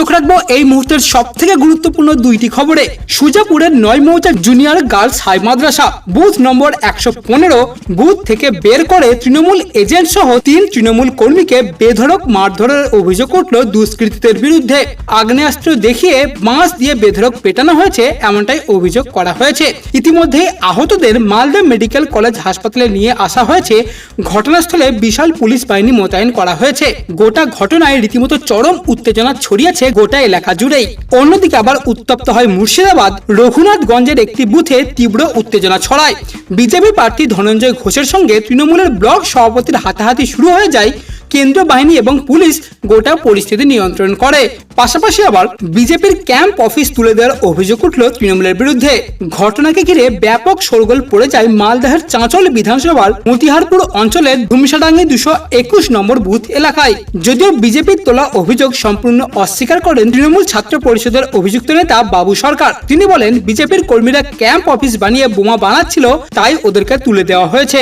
চোখ রাখব এই মুহূর্তের সব থেকে গুরুত্বপূর্ণ দুইটি খবরে। সুজাপুরের নয় মৌজা জুনিয়র গার্লস হাই মাদ্রাসা বুথ নম্বর একশো পনেরো বুথ থেকে বের করে তৃণমূল এজেন্ট সহ তিন তৃণমূল কর্মীকে বেধরক মারধরের অভিযোগ উঠল দুষ্কৃতীদের বিরুদ্ধে। আগ্নেয়াস্ত্র দেখিয়ে বাঁশ দিয়ে বেধরক পেটানো হয়েছে, এমনটাই অভিযোগ করা হয়েছে। ইতিমধ্যে আহতদের মালদা মেডিকেল কলেজ হাসপাতালে নিয়ে আসা হয়েছে। ঘটনাস্থলে বিশাল পুলিশ বাহিনী মোতায়েন করা হয়েছে। গোটা ঘটনায় রীতিমতো চরম উত্তেজনা ছড়িয়েছে গোটা এলাকা জুড়েই। অন্যদিকে আবার উত্তপ্ত হয় মুর্শিদাবাদ। রঘুনাথগঞ্জের একটি বুথে তীব্র উত্তেজনা ছড়ায়। বিজেপি প্রার্থী ধনঞ্জয় ঘোষের সঙ্গে তৃণমূলের ব্লক সভাপতির হাতাহাতি শুরু হয়ে যায় কেন্দ্রীয় বাহিনী এবং পুলিশ গোটা পরিস্থিতি নিয়ন্ত্রণ করে। পাশাপাশি আবার বিজেপির ক্যাম্প অফিস তুলে দেওয়ার অভিযোগ উঠল তৃণমূলের বিরুদ্ধে। ঘটনাকে ঘিরে ব্যাপক শোরগোল পড়ে যায় মালদহের চাঁচল বিধানসভার মতিহারপুর অঞ্চলের ধুমসাডাঙ্গি দুশো একুশ নম্বর বুথ এলাকায়। যদিও বিজেপির তোলা অভিযোগ সম্পূর্ণ অস্বীকার করেন তৃণমূল ছাত্র পরিষদের অভিযুক্ত নেতা বাবু সরকার। তিনি বলেন, বিজেপির কর্মীরা ক্যাম্প অফিস বানিয়ে বোমা বানাচ্ছিল, তাই ওদেরকে তুলে দেওয়া হয়েছে।